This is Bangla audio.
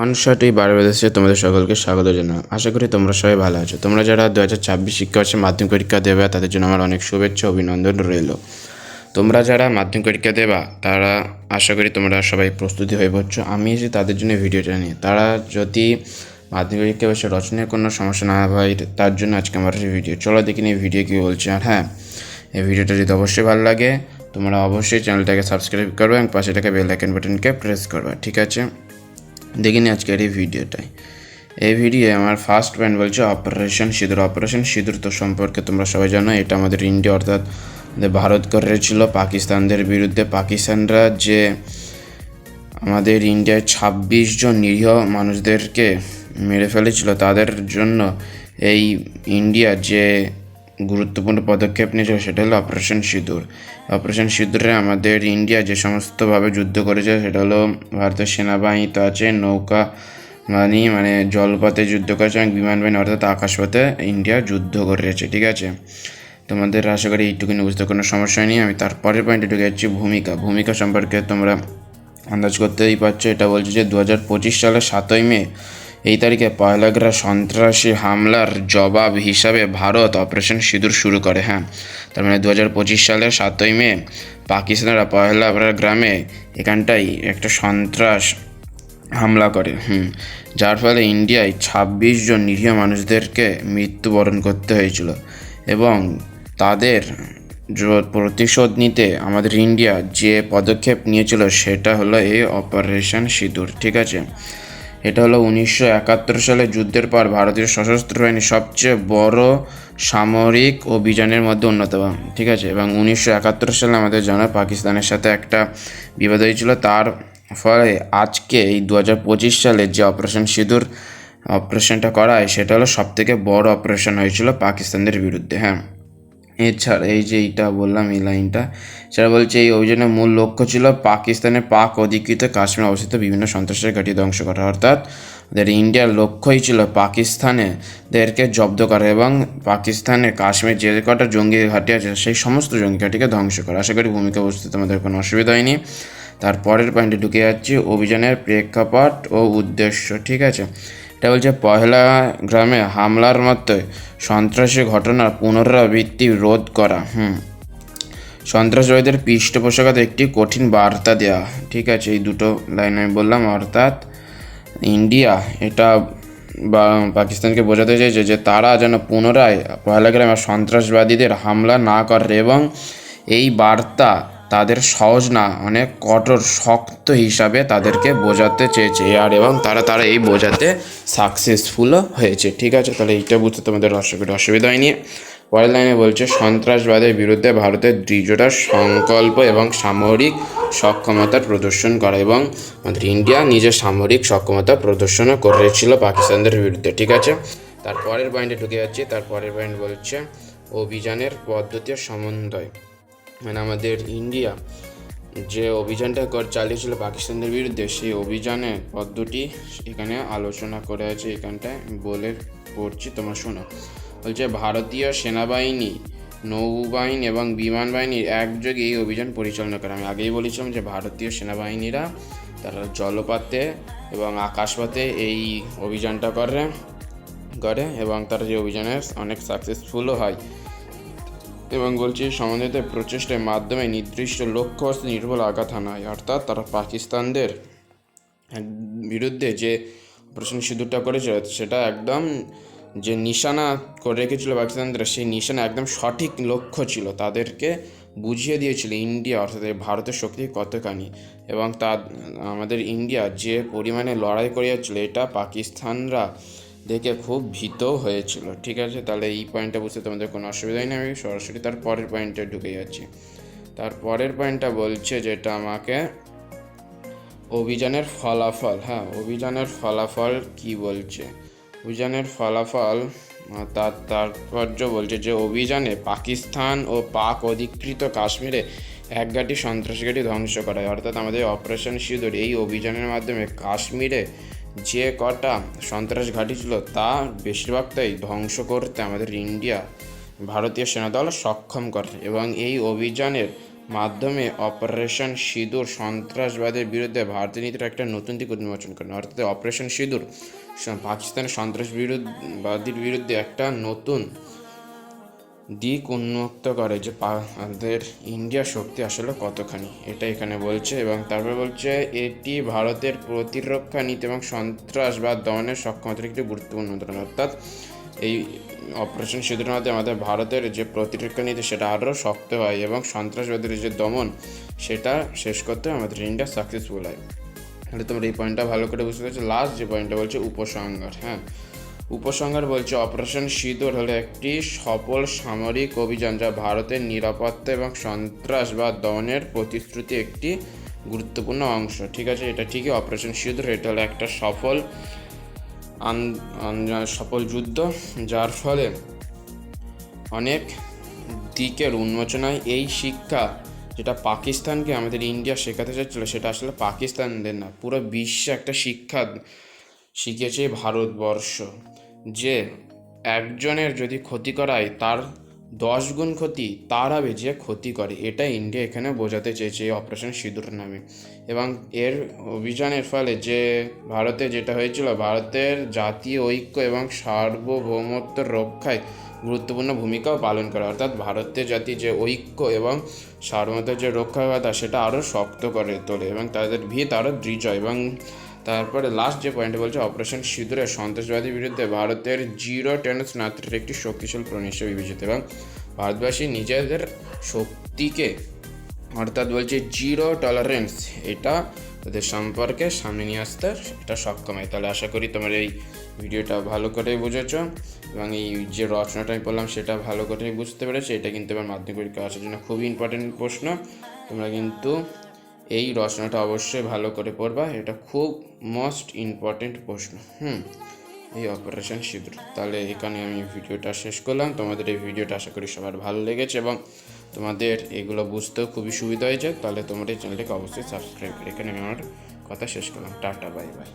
মানুষটি বারো দেশে তোমাদের সকলকে স্বাগত জানাই আশা করি তোমরা সবাই ভালো আছো। তোমরা যারা দু হাজার ছাব্বিশ শিক্ষাবর্ষে মাধ্যমিক পরীক্ষা দেবে, তাদের জন্য আমার অনেক শুভেচ্ছা, অভিনন্দন রইল। তোমরা যারা মাধ্যমিক পরীক্ষা দেবা, তারা আশা করি তোমরা সবাই প্রস্তুতি হয়ে পড়ছো। আমি এসে তাদের জন্য ভিডিওটা নিয়ে, তারা যদি মাধ্যমিক পরীক্ষা বসে রচনার কোনো সমস্যা না হয়, তার জন্য আজকে আমার এই ভিডিও। চলো দেখি এই ভিডিও কী বলছে। আর হ্যাঁ এই ভিডিওটা যদি অবশ্যই ভালো লাগে, তোমরা অবশ্যই চ্যানেলটাকে সাবস্ক্রাইব করবে এবং পাশে থাকা বেল আইকন বাটনকে প্রেস করবে। ঠিক আছে? দেখিনি আজকের এই ভিডিওটাই এই ভিডিও আমার ফার্স্ট পয়েন্ট বলছে অপারেশন সিঁদুর অপারেশন সিঁদুর তো সম্পর্কে তোমরা সবাই জানো, এটা আমাদের ইন্ডিয়া অর্থাৎ ভারত করেছিল পাকিস্তানদের বিরুদ্ধে পাকিস্তানরা যে আমাদের ইন্ডিয়ায় ছাব্বিশ জন নিরীহ মানুষদেরকে মেরে ফেলেছিল, তাদের জন্য এই ইন্ডিয়া যে গুরুত্বপূর্ণ পদক্ষেপ নিয়েছিল সেটা হলো অপারেশন সিঁদুর। অপারেশন সিঁদুরে আমাদের ইন্ডিয়া যে সমস্তভাবে যুদ্ধ করেছে সেটা হলো ভারতের সেনাবাহিনী তো আছে, নৌকা বাহিনী মানে জলপথে যুদ্ধ করেছে এবং বিমান বাহিনী অর্থাৎ আকাশপথে ইন্ডিয়া যুদ্ধ করেছে, ঠিক আছে? তোমাদের আশা করি এইটুকুনি বুঝতে কোনো সমস্যা নেই আমি তারপরের পয়েন্টে ঢুকে যাচ্ছি ভূমিকা। ভূমিকা সম্পর্কে তোমরা আন্দাজ করতেই পারছ। এটা বলছে যে দু হাজার পঁচিশ সালের সাতই মে এই তারিখে পয়লাগ্রা সন্ত্রাসী হামলার জবাব হিসাবে ভারত অপারেশন সিঁদুর শুরু করে হ্যাঁ। তার মানে দু হাজার পঁচিশ সালের সাতই মে পাকিস্তানরা পয়লাগ্রা গ্রামে এখানটাই একটা সন্ত্রাস হামলা করে, হুম। যার ফলে ইন্ডিয়ায় ছাব্বিশ জন নিরীহ মানুষদেরকে মৃত্যুবরণ করতে হয়েছিল এবং তাদের প্রতিশোধ নিতে আমাদের ইন্ডিয়া যে পদক্ষেপ নিয়েছিল সেটা হলো এই অপারেশন সিঁদুর, ঠিক আছে? এটা হলো উনিশশো একাত্তর সালে যুদ্ধের পর ভারতীয় সশস্ত্র বাহিনীর সবচেয়ে বড় সামরিক অভিযানের মধ্যে অন্যতম, ঠিক আছে? এবং উনিশশো একাত্তর সালে আমাদের জানা পাকিস্তানের সাথে একটা বিবাদ হয়েছিল। তার ফলে আজকে এই দু হাজার পঁচিশ সালে যে অপারেশন সিঁদুর, অপারেশনটা করা হয়, সেটা হলো সবথেকে বড় অপারেশন হয়েছিল পাকিস্তানদের বিরুদ্ধে হ্যাঁ? এছাড়া এই যে এইটা বললাম, এই লাইনটা, সেটা বলছে এই অভিযানের মূল লক্ষ্য ছিল পাকিস্তানের পাক অধিকৃত কাশ্মীরে অবস্থিত বিভিন্ন সন্ত্রাসের ঘাঁটি ধ্বংস করা। অর্থাৎ ইন্ডিয়ার লক্ষ্যই ছিল পাকিস্তানে দেরকে জব্দ করা এবং পাকিস্তানের কাশ্মীর যে কটা জঙ্গি ঘাঁটি আছে, সেই সমস্ত জঙ্গি ঘাঁটিকে ধ্বংস করা। আশা করি ভূমিকা বুঝতে আমাদের কোনো অসুবিধা হয়নি। তারপরের পয়েন্টে ঢুকে যাচ্ছি, অভিযানের প্রেক্ষাপট ও উদ্দেশ্য, ঠিক আছে? এটা বলছে, পহেলা গ্রামে হামলার মতো সন্ত্রাসী ঘটনার পুনরাবৃত্তি রোধ করা, হুম। সন্ত্রাসবাদীদের পৃষ্ঠপোষকতা একটি কঠিন বার্তা দেওয়া ঠিক আছে, এই দুটো লাইন আমি বললাম, অর্থাৎ ইন্ডিয়া এটা বা পাকিস্তানকে বোঝাতে চাইছে যে তারা যেন পুনরায় পহেলা গ্রামে সন্ত্রাসবাদীদের হামলা না করে এবং এই বার্তা তাদের সহজ না, অনেক কঠোর, শক্ত হিসাবে তাদেরকে বোঝাতে চেয়েছে। আর এবং তারা তারা এই বোঝাতে সাকসেসফুলও হয়েছে। ঠিক আছে, তাহলে এইটা বুঝতে তোমাদের অসুবিধা অসুবিধা হয়নি। পরের লাইনে বলছে, সন্ত্রাসবাদের বিরুদ্ধে ভারতের দৃঢ়তা, সংকল্প এবং সামরিক সক্ষমতা প্রদর্শন করা এবং আমাদের ইন্ডিয়া নিজের সামরিক সক্ষমতা প্রদর্শনও করেছিল পাকিস্তানদের বিরুদ্ধে। ঠিক আছে? তারপরের পয়েন্টে ঢুকে যাচ্ছি। তারপরের পয়েন্ট বলছে, অভিযানের পদ্ধতি ও সমন্বয়। মানে আমাদের ইন্ডিয়া, যে অভিযানটা চালিয়েছিল পাকিস্তানদের বিরুদ্ধে, সেই অভিযানের পদ্ধতি এখানে আলোচনা করে আছে, এখানটায় বলে পড়ছি, তোমরা শোনো। বলছে, ভারতীয় সেনাবাহিনী, নৌবাহিনী এবং বিমান বাহিনীর একযোগে এই অভিযান পরিচালনা করে। আমি আগেই বলেছিলাম যে ভারতীয় সেনাবাহিনীরা তারা জলপথে এবং আকাশপথে এই অভিযানটা করে করে এবং তারা যে অভিযানে অনেক সাকসেসফুলও হয়। এবং বলছি সমন্বিত প্রচেষ্টার মাধ্যমে নির্দিষ্ট লক্ষ্য নির্ভুল আঘাত হানা হয়। অর্থাৎ তারা পাকিস্তানদের বিরুদ্ধে যে অপারেশন সিঁদুরটা করেছিল, সেটা একদম যে নিশানা করে রেখেছিল পাকিস্তানদের, সেই নিশানা একদম সঠিক লক্ষ্য ছিল। তাদেরকে বুঝিয়ে দিয়েছিল ইন্ডিয়া, অর্থাৎ ভারতের শক্তি কতখানি। এবং তা আমাদের ইন্ডিয়া যে পরিমাণে লড়াই করে যাচ্ছিল, এটা পাকিস্তানরা দেখে খুব ভীত হয়েছিল। ঠিক আছে, তাহলে এই পয়েন্টটা বুঝতে তোমাদের কোনো অসুবিধাই নেই। আমি সরাসরি তার পরের পয়েন্টে ঢুকে যাচ্ছি। তার পরের পয়েন্টটা বলছে যেটা আমাকে অভিযানের ফলাফল হ্যাঁ অভিযানের ফলাফল কি বলছে? অভিযানের ফলাফল তার তাৎপর্য বলছে যে অভিযানে পাকিস্তান ও পাক অধিকৃত কাশ্মীরে এক গাঁটি সন্ত্রাসী ধ্বংস করা হয়। অর্থাৎ আমাদের অপারেশন সিঁদুর, এই অভিযানের মাধ্যমে কাশ্মীরে যে কটা সন্ত্রাস ঘাঁটি ছিল তা বেশিরভাগটাই ধ্বংস করতে আমাদের ইন্ডিয়া, ভারতীয় সেনাদল সক্ষম করে এবং এই অভিযানের মাধ্যমে অপারেশন সিঁদুর সন্ত্রাসবাদের বিরুদ্ধে ভারতীয় নীতির একটা নতুন দিক উন্মোচন করেন। অর্থাৎ অপারেশন সিঁদুর পাকিস্তানের সন্ত্রাস বিরুদ্ধবাদীর বিরুদ্ধে একটা নতুন দিক উন্মুক্ত করে যে আমাদের ইন্ডিয়ার শক্তি আসলে কতখানি, এটা এখানে বলছে এবং তারপরে বলছে এটি ভারতের প্রতিরক্ষা নীতি এবং সন্ত্রাসবাদ দমনের সক্ষমতার একটি গুরুত্বপূর্ণ উদাহরণ। অর্থাৎ এই অপারেশন সিঁদুরের মাধ্যমে আমাদের ভারতের যে প্রতিরক্ষা নীতি সেটা আরও শক্ত হয় এবং সন্ত্রাসবাদের যে দমন সেটা শেষ করতে আমাদের ইন্ডিয়া সাকসেসফুল হয়। তাহলে তোমরা এই পয়েন্টটা ভালো করে বুঝতে পারছ। লাস্ট যে পয়েন্টটা বলছে উপসংহার হ্যাঁ? উপসংহার বলছে, অপারেশন সিঁদুর হলো একটি সফল সামরিক অভিযান যা ভারতের নিরাপত্তা এবং সন্ত্রাসবাদ দমনের প্রতিশ্রুতি একটি গুরুত্বপূর্ণ অংশ। ঠিক আছে, এটা ঠিকই, অপারেশন সিঁদুর এটা হলো একটা সফল সফল যুদ্ধ, যার ফলে অনেক দিকের উন্মোচন হয় এই শিক্ষা যেটা পাকিস্তানকে আমাদের ইন্ডিয়া শেখাতে চাচ্ছিল সেটা আসলে পাকিস্তানদের না, পুরো বিশ্বে একটা শিক্ষা শিখেছে ভারতবর্ষ। যে একজনের যদি ক্ষতি করায় তার দশ গুণ ক্ষতি, তার হবে যে ক্ষতি করে। এটা ইন্ডিয়া এখানে বোঝাতে চেয়েছে এই অপারেশন সিঁদুর নামে। এবং এর অভিযানের ফলে যে ভারতে যেটা হয়েছিল, ভারতের জাতীয় ঐক্য এবং সার্বভৌমত্ব রক্ষায় গুরুত্বপূর্ণ ভূমিকাও পালন করে। অর্থাৎ ভারতের জাতি যে ঐক্য এবং সার্বভৌমত্বের যে রক্ষা কথা, সেটা আরও শক্ত করে তোলে এবং তাদের ভিত আরও দৃঢ়। এবং তারপরে লাস্ট যে পয়েন্ট বলছে অপারেশন সিঁদুরে, সন্ত্রাসবাদীর বিরুদ্ধে ভারতের জিরো টেনস নাত্রের একটি শক্তিশালী প্রণ হিসেবে বিবেচিত এবং ভারতবাসী নিজেদের শক্তিকে অর্থাৎ বলছে জিরো টলারেন্স এটা তাদের সম্পর্কে সামনে নিয়ে আসতে এটা সক্ষম হয়। তাহলে আশা করি তোমার এই ভিডিওটা ভালো করে বুঝেছ এবং এই যে রচনাটা আমি বললাম, সেটা ভালো করে বুঝতে পেরেছ। এটা কিন্তু আমার মাধ্যমিক পরীক্ষা আসার জন্য খুবই ইম্পর্টেন্ট প্রশ্ন। তোমরা কিন্তু এই রচনাটা অবশ্যই ভালো করে পড়বা, এটা খুব মোস্ট ইম্পর্টেন্ট প্রশ্ন। হুম, এই অপারেশন সিঁদুর। তাহলে এখানে আমি ভিডিওটা শেষ করলাম। তোমাদের এই ভিডিওটা আশা করি সবার ভালো লেগেছে এবং তোমাদের এগুলো বুঝতেও খুবই সুবিধা হয়েছে। তাহলে তোমাদের চ্যানেলটাকে অবশ্যই সাবস্ক্রাইব করে এখানে আমি আমার কথা শেষ করলাম। Tata bye bye